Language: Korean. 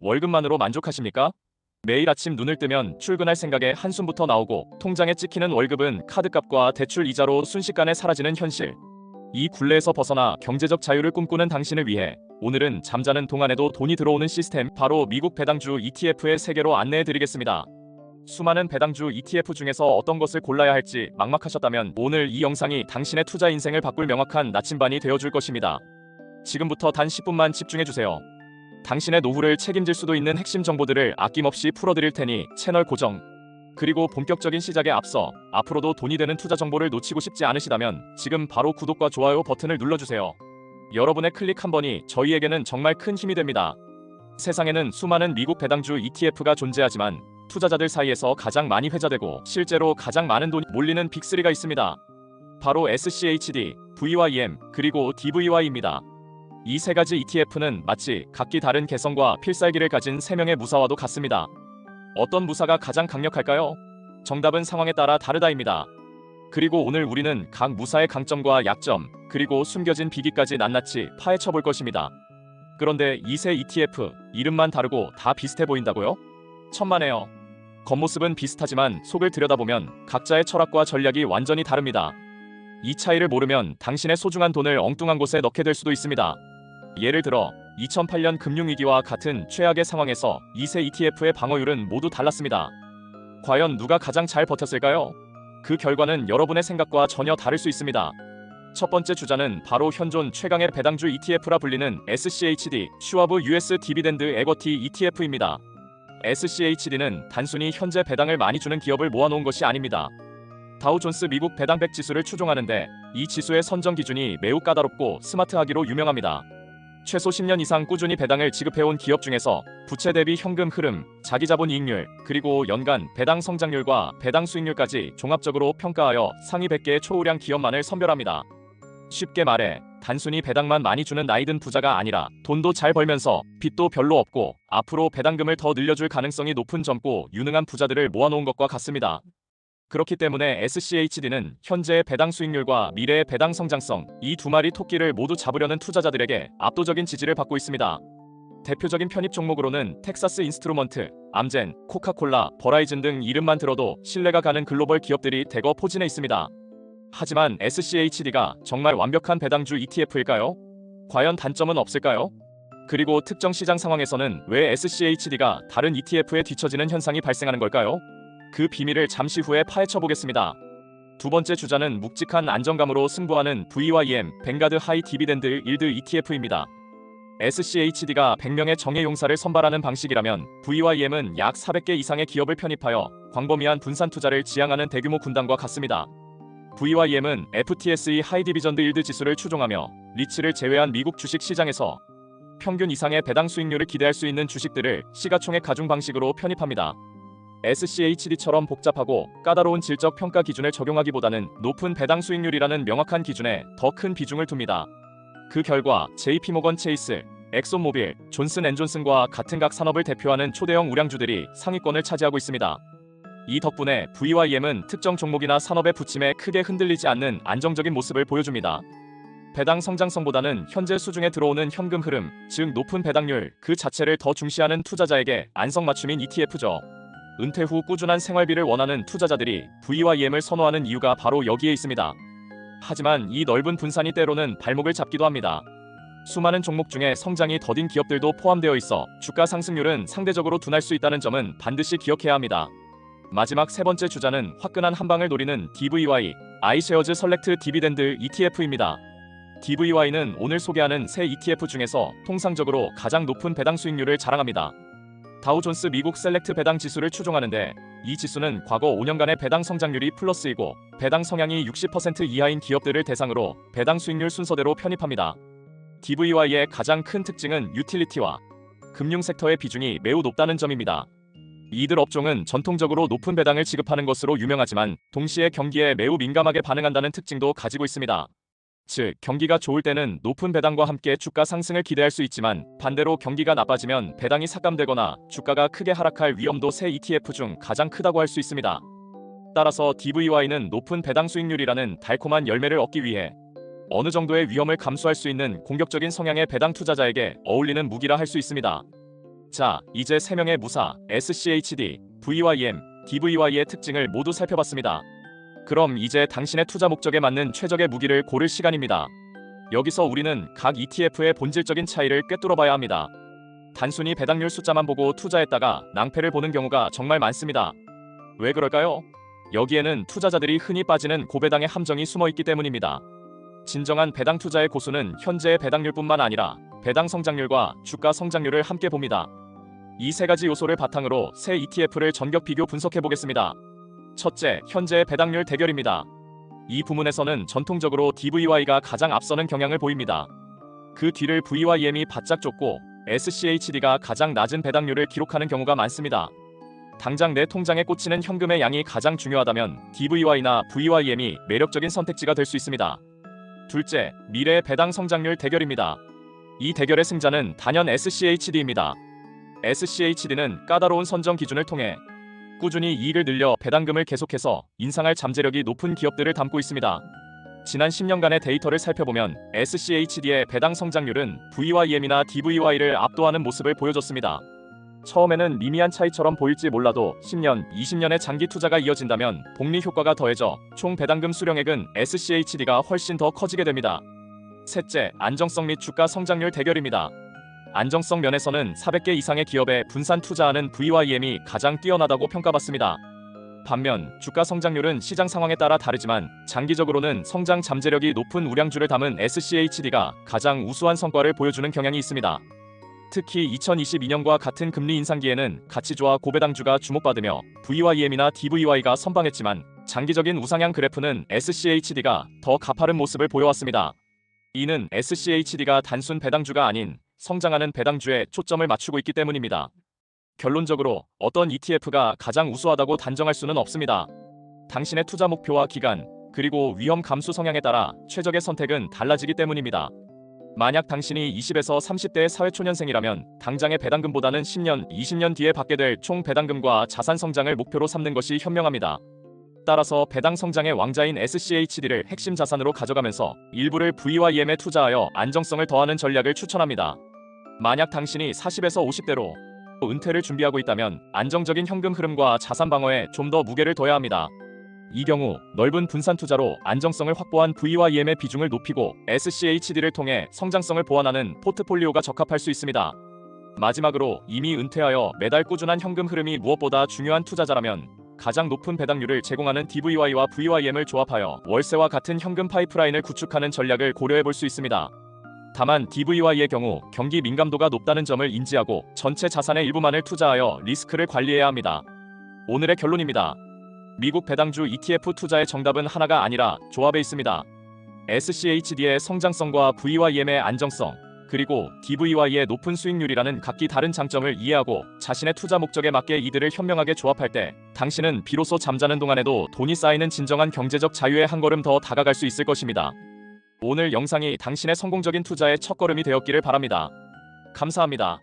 월급만으로 만족하십니까? 매일 아침 눈을 뜨면 출근할 생각에 한숨부터 나오고 통장에 찍히는 월급은 카드값과 대출 이자로 순식간에 사라지는 현실. 이 굴레에서 벗어나 경제적 자유를 꿈꾸는 당신을 위해 오늘은 잠자는 동안에도 돈이 들어오는 시스템 바로 미국 배당주 ETF의 세계로 안내해 드리겠습니다. 수많은 배당주 ETF 중에서 어떤 것을 골라야 할지 막막하셨다면 오늘 이 영상이 당신의 투자 인생을 바꿀 명확한 나침반이 되어줄 것입니다. 지금부터 단 10분만 집중해 주세요. 당신의 노후를 책임질 수도 있는 핵심 정보들을 아낌없이 풀어드릴 테니 채널 고정. 그리고 본격적인 시작에 앞서 앞으로도 돈이 되는 투자 정보를 놓치고 싶지 않으시다면 지금 바로 구독과 좋아요 버튼을 눌러주세요. 여러분의 클릭 한 번이 저희에게는 정말 큰 힘이 됩니다. 세상에는 수많은 미국 배당주 ETF가 존재하지만 투자자들 사이에서 가장 많이 회자되고 실제로 가장 많은 돈이 몰리는 빅3가 있습니다. 바로 SCHD, VYM, 그리고 DVY입니다. 이 세 가지 ETF는 마치 각기 다른 개성과 필살기를 가진 세 명의 무사와도 같습니다. 어떤 무사가 가장 강력할까요? 정답은 상황에 따라 다르다입니다. 그리고 오늘 우리는 각 무사의 강점과 약점, 그리고 숨겨진 비기까지 낱낱이 파헤쳐 볼 것입니다. 그런데 이세 ETF 이름만 다르고 다 비슷해 보인다고요? 천만에요. 겉모습은 비슷하지만 속을 들여다보면 각자의 철학과 전략이 완전히 다릅니다. 이 차이를 모르면 당신의 소중한 돈을 엉뚱한 곳에 넣게 될 수도 있습니다. 예를 들어 2008년 금융위기와 같은 최악의 상황에서 이세 ETF의 방어율은 모두 달랐습니다. 과연 누가 가장 잘 버텼을까요? 그 결과는 여러분의 생각과 전혀 다를 수 있습니다. 첫 번째 주자는 바로 현존 최강의 배당주 ETF라 불리는 SCHD, 슈와브 US 디비덴드 에거티 ETF입니다. SCHD는 단순히 현재 배당을 많이 주는 기업을 모아놓은 것이 아닙니다. 다우존스 미국 배당 100 지수를 추종하는데 이 지수의 선정 기준이 매우 까다롭고 스마트하기로 유명합니다. 최소 10년 이상 꾸준히 배당을 지급해온 기업 중에서 부채 대비 현금 흐름, 자기자본 이익률, 그리고 연간 배당 성장률과 배당 수익률까지 종합적으로 평가하여 상위 100개의 초우량 기업만을 선별합니다. 쉽게 말해 단순히 배당만 많이 주는 나이든 부자가 아니라 돈도 잘 벌면서 빚도 별로 없고 앞으로 배당금을 더 늘려줄 가능성이 높은 젊고 유능한 부자들을 모아놓은 것과 같습니다. 그렇기 때문에 SCHD는 현재의 배당 수익률과 미래의 배당 성장성 이 두 마리 토끼를 모두 잡으려는 투자자들에게 압도적인 지지를 받고 있습니다. 대표적인 편입 종목으로는 텍사스 인스트루먼트, 암젠, 코카콜라, 버라이즌 등 이름만 들어도 신뢰가 가는 글로벌 기업들이 대거 포진해 있습니다. 하지만 SCHD가 정말 완벽한 배당주 ETF일까요? 과연 단점은 없을까요? 그리고 특정 시장 상황에서는 왜 SCHD가 다른 ETF에 뒤처지는 현상이 발생하는 걸까요? 그 비밀을 잠시 후에 파헤쳐 보겠습니다. 두 번째 주자는 묵직한 안정감으로 승부하는 VYM 뱅가드 하이 디비덴드 일드 ETF입니다. SCHD가 100명의 정예 용사를 선발하는 방식이라면 VYM은 약 400개 이상의 기업을 편입하여 광범위한 분산 투자를 지향하는 대규모 군단과 같습니다. VYM은 FTSE 하이 디비전드 일드 지수를 추종하며 리츠를 제외한 미국 주식 시장에서 평균 이상의 배당 수익률을 기대할 수 있는 주식들을 시가총액 가중 방식으로 편입합니다. SCHD처럼 복잡하고 까다로운 질적 평가 기준을 적용하기보다는 높은 배당 수익률이라는 명확한 기준에 더 큰 비중을 둡니다. 그 결과 JP모건 체이스, 엑소모빌, 존슨 앤 존슨과 같은 각 산업을 대표하는 초대형 우량주들이 상위권을 차지하고 있습니다. 이 덕분에 VYM은 특정 종목이나 산업의 부침에 크게 흔들리지 않는 안정적인 모습을 보여줍니다. 배당 성장성보다는 현재 수중에 들어오는 현금 흐름, 즉 높은 배당률 그 자체를 더 중시하는 투자자에게 안성맞춤인 ETF죠. 은퇴 후 꾸준한 생활비를 원하는 투자자들이 VYM을 선호하는 이유가 바로 여기에 있습니다. 하지만 이 넓은 분산이 때로는 발목을 잡기도 합니다. 수많은 종목 중에 성장이 더딘 기업들도 포함되어 있어 주가 상승률은 상대적으로 둔할 수 있다는 점은 반드시 기억해야 합니다. 마지막 세 번째 주자는 화끈한 한방을 노리는 DVY, 설렉트 디비덴드 ETF입니다. DVY는 오늘 소개하는 새 ETF 중에서 통상적으로 가장 높은 배당 수익률을 자랑합니다. 다우존스 미국 셀렉트 배당 지수를 추종하는데 이 지수는 과거 5년간의 배당 성장률이 플러스이고 배당 성향이 60% 이하인 기업들을 대상으로 배당 수익률 순서대로 편입합니다. DVY의 가장 큰 특징은 유틸리티와 금융 섹터의 비중이 매우 높다는 점입니다. 이들 업종은 전통적으로 높은 배당을 지급하는 것으로 유명하지만 동시에 경기에 매우 민감하게 반응한다는 특징도 가지고 있습니다. 즉, 경기가 좋을 때는 높은 배당과 함께 주가 상승을 기대할 수 있지만 반대로 경기가 나빠지면 배당이 삭감되거나 주가가 크게 하락할 위험도 새 ETF 중 가장 크다고 할 수 있습니다. 따라서 DVY는 높은 배당 수익률이라는 달콤한 열매를 얻기 위해 어느 정도의 위험을 감수할 수 있는 공격적인 성향의 배당 투자자에게 어울리는 무기라 할 수 있습니다. 자, 이제 3명의 무사, SCHD, VYM, DVY의 특징을 모두 살펴봤습니다. 그럼 이제 당신의 투자 목적에 맞는 최적의 무기를 고를 시간입니다. 여기서 우리는 각 ETF의 본질적인 차이를 꿰뚫어 봐야 합니다. 단순히 배당률 숫자만 보고 투자했다가 낭패를 보는 경우가 정말 많습니다. 왜 그럴까요? 여기에는 투자자들이 흔히 빠지는 고배당의 함정이 숨어 있기 때문입니다. 진정한 배당 투자의 고수는 현재의 배당률뿐만 아니라 배당 성장률과 주가 성장률을 함께 봅니다. 이 세 가지 요소를 바탕으로 새 ETF를 전격 비교 분석해 보겠습니다. 첫째, 현재의 배당률 대결입니다. 이 부문에서는 전통적으로 DVY가 가장 앞서는 경향을 보입니다. 그 뒤를 VYM이 바짝 쫓고 SCHD가 가장 낮은 배당률을 기록하는 경우가 많습니다. 당장 내 통장에 꽂히는 현금의 양이 가장 중요하다면 DVY나 VYM이 매력적인 선택지가 될 수 있습니다. 둘째, 미래의 배당 성장률 대결입니다. 이 대결의 승자는 단연 SCHD입니다. SCHD는 까다로운 선정 기준을 통해 꾸준히 이익을 늘려 배당금을 계속해서 인상할 잠재력이 높은 기업들을 담고 있습니다. 지난 10년간의 데이터를 살펴보면 SCHD의 배당 성장률은 VYM이나 DVY를 압도하는 모습을 보여줬습니다. 처음에는 미미한 차이처럼 보일지 몰라도 10년, 20년의 장기 투자가 이어진다면 복리 효과가 더해져 총 배당금 수령액은 SCHD가 훨씬 더 커지게 됩니다. 셋째, 안정성 및 주가 성장률 대결입니다. 안정성 면에서는 400개 이상의 기업에 분산 투자하는 VYM이 가장 뛰어나다고 평가받습니다. 반면 주가 성장률은 시장 상황에 따라 다르지만 장기적으로는 성장 잠재력이 높은 우량주를 담은 SCHD가 가장 우수한 성과를 보여주는 경향이 있습니다. 특히 2022년과 같은 금리 인상기에는 가치주와 고배당주가 주목받으며 VYM이나 DVY가 선방했지만 장기적인 우상향 그래프는 SCHD가 더 가파른 모습을 보여왔습니다. 이는 SCHD가 단순 배당주가 아닌 성장하는 배당주에 초점을 맞추고 있기 때문입니다. 결론적으로 어떤 ETF가 가장 우수하다고 단정할 수는 없습니다. 당신의 투자 목표와 기간, 그리고 위험 감수 성향에 따라 최적의 선택은 달라지기 때문입니다. 만약 당신이 20에서 30대의 사회초년생이라면 당장의 배당금보다는 10년, 20년 뒤에 받게 될 총 배당금과 자산 성장을 목표로 삼는 것이 현명합니다. 따라서 배당 성장의 왕자인 SCHD를 핵심 자산으로 가져가면서 일부를 VYM에 투자하여 안정성을 더하는 전략을 추천합니다. 만약 당신이 40에서 50대로 은퇴를 준비하고 있다면 안정적인 현금 흐름과 자산 방어에 좀 더 무게를 둬야 합니다. 이 경우 넓은 분산 투자로 안정성을 확보한 VYM의 비중을 높이고 SCHD를 통해 성장성을 보완하는 포트폴리오가 적합할 수 있습니다. 마지막으로 이미 은퇴하여 매달 꾸준한 현금 흐름이 무엇보다 중요한 투자자라면 가장 높은 배당률을 제공하는 DVY와 VYM을 조합하여 월세와 같은 현금 파이프라인을 구축하는 전략을 고려해 볼 수 있습니다. 다만 DVY의 경우 경기 민감도가 높다는 점을 인지하고 전체 자산의 일부만을 투자하여 리스크를 관리해야 합니다. 오늘의 결론입니다. 미국 배당주 ETF 투자의 정답은 하나가 아니라 조합에 있습니다. SCHD의 성장성과 VYM의 안정성, 그리고 DVY의 높은 수익률이라는 각기 다른 장점을 이해하고 자신의 투자 목적에 맞게 이들을 현명하게 조합할 때 당신은 비로소 잠자는 동안에도 돈이 쌓이는 진정한 경제적 자유에 한 걸음 더 다가갈 수 있을 것입니다. 오늘 영상이 당신의 성공적인 투자의 첫걸음이 되었기를 바랍니다. 감사합니다.